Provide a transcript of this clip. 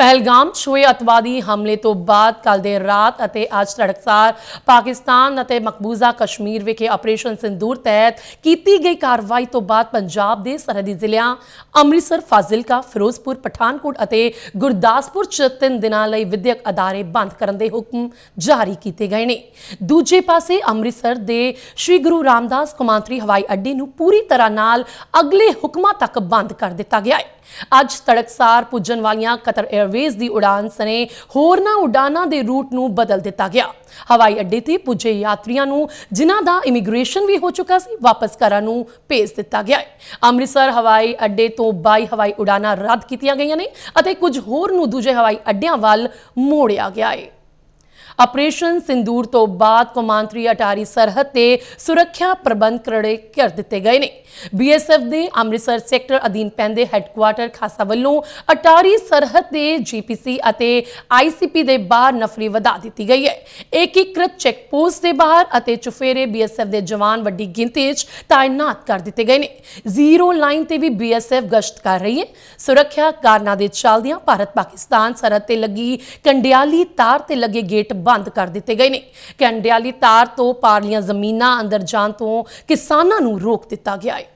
ਪਹਿਲਗਾਮ 'ਚ ਹੋਏ ਅਤਵਾਦੀ ਹਮਲੇ ਤੋਂ ਬਾਅਦ ਕੱਲ ਦੇ ਰਾਤ ਅਤੇ ਅੱਜ ਤੜਕਸਾਰ ਪਾਕਿਸਤਾਨ ਅਤੇ ਮਕਬੂਜ਼ਾ ਕਸ਼ਮੀਰ ਵਿਖੇ ਆਪਰੇਸ਼ਨ ਸਿੰਦੂਰ ਤਹਿਤ ਕੀਤੀ ਗਈ ਕਾਰਵਾਈ ਤੋਂ ਬਾਅਦ ਪੰਜਾਬ ਦੇ ਸਰਹੱਦੀ ਜ਼ਿਲ੍ਹਿਆਂ ਅੰਮ੍ਰਿਤਸਰ, ਫਾਜ਼ਿਲਕਾ, ਫਿਰੋਜ਼ਪੁਰ, ਪਠਾਨਕੋਟ ਅਤੇ ਗੁਰਦਾਸਪੁਰ 'ਚ ਤਿੰਨ ਦਿਨਾਂ ਲਈ ਵਿਦਿਅਕ ਅਦਾਰੇ ਬੰਦ ਕਰਨ ਦੇ ਹੁਕਮ ਜਾਰੀ ਕੀਤੇ ਗਏ ਨੇ। ਦੂਜੇ ਪਾਸੇ ਅੰਮ੍ਰਿਤਸਰ ਦੇ ਸ੍ਰੀ ਗੁਰੂ ਰਾਮਦਾਸ ਕੌਮਾਂਤਰੀ ਹਵਾਈ ਅੱਡੇ ਨੂੰ ਪੂਰੀ ਤਰ੍ਹਾਂ ਨਾਲ ਅਗਲੇ ਹੁਕਮਾਂ ਤੱਕ ਬੰਦ ਕਰ ਦਿੱਤਾ ਗਿਆ ਹੈ। ਅੱਜ ਤੜਕਸਾਰ ਪੁੱਜਣ ਵਾਲੀਆਂ ਕਤਰ 에 ਅਰਵੇਜ਼ ਦੀ ਉਡਾਨ ਸਣੇ ਹੋਰਨਾਂ ਉਡਾਨਾਂ ਦੇ ਰੂਟ ਨੂੰ ਬਦਲ ਦਿੱਤਾ ਗਿਆ। ਹਵਾਈ ਅੱਡੇ ਤੇ ਪੁੱਜੇ ਯਾਤਰੀਆਂ ਨੂੰ, ਜਿਨ੍ਹਾਂ ਦਾ ਇਮੀਗ੍ਰੇਸ਼ਨ ਵੀ ਹੋ ਚੁੱਕਾ ਸੀ, ਵਾਪਸ ਘਰਾਂ ਨੂੰ ਭੇਜ ਦਿੱਤਾ ਗਿਆ ਹੈ। ਅੰਮ੍ਰਿਤਸਰ ਹਵਾਈ ਅੱਡੇ ਤੋਂ 22 ਹਵਾਈ ਉਡਾਨਾਂ ਰੱਦ ਕੀਤੀਆਂ ਗਈਆਂ ਨੇ ਅਤੇ ਕੁਝ ਹੋਰ ਨੂੰ ਦੂਜੇ ਹਵਾਈ ਅੱਡਿਆਂ ਵੱਲ ਮੋੜਿਆ ਗਿਆ ਹੈ। ਆਪਰੇਸ਼ਨ ਸਿੰਦੂਰ ਤੋਂ ਬਾਅਦ ਕੌਮਾਂਤਰੀ ਅਟਾਰੀ ਸਰਹੱਦ ਤੇ ਸੁਰੱਖਿਆ ਪ੍ਰਬੰਧ ਕਰੜੇ ਕਰ ਦਿੱਤੇ ਗਏ ਨੇ। ਬੀਐਸਐਫ ਦੇ ਅੰਮ੍ਰਿਤਸਰ ਸੈਕਟਰ ਅਧੀਨ ਪੈਂਦੇ ਹੈੱਡਕੁਆਟਰ ਖਾਸਾ ਵੱਲੋਂ ਅਟਾਰੀ ਸਰਹੱਦ ਦੇ ਜੀਪੀਸੀ ਅਤੇ ਆਈਸੀਪੀ ਦੇ ਬਾਹਰ ਨਫਰੀ ਵਧਾ ਦਿੱਤੀ ਗਈ ਹੈ। ਏਕੀਕ੍ਰਿਤ ਚੈੱਕ ਪੋਸਟ ਦੇ ਬਾਹਰ ਅਤੇ ਚੁਫੇਰੇ ਬੀਐਸਐਫ ਦੇ ਜਵਾਨ ਵੱਡੀ ਗਿਣਤੀ 'ਚ ਤਾਇਨਾਤ ਕਰ ਦਿੱਤੇ ਗਏ ਨੇ। ਜ਼ੀਰੋ ਲਾਈਨ ਤੇ ਵੀ ਬੀਐਸਐਫ ਗਸ਼ਤ ਕਰ ਰਹੀ ਹੈ। ਸੁਰੱਖਿਆ ਕਾਰਨਾਂ ਦੇ ਚੱਲਦਿਆਂ ਭਾਰਤ ਪਾਕਿਸਤਾਨ ਸਰਹੱਦ ਤੇ ਲੱਗੀ ਕੰਡਿਆਲੀ ਤਾਰ ਤੇ ਲੱਗੇ ਗੇਟ ਬੰਦ ਕਰ ਦਿੱਤੇ ਗਏ ਨੇ। ਕੰਡਿਆਲੀ ਤਾਰ ਤੋਂ ਪਾਰਲੀਆਂ ਜ਼ਮੀਨਾਂ ਅੰਦਰ ਜਾਣ ਤੋਂ ਕਿਸਾਨਾਂ ਨੂੰ ਰੋਕ ਦਿੱਤਾ ਗਿਆ ਹੈ।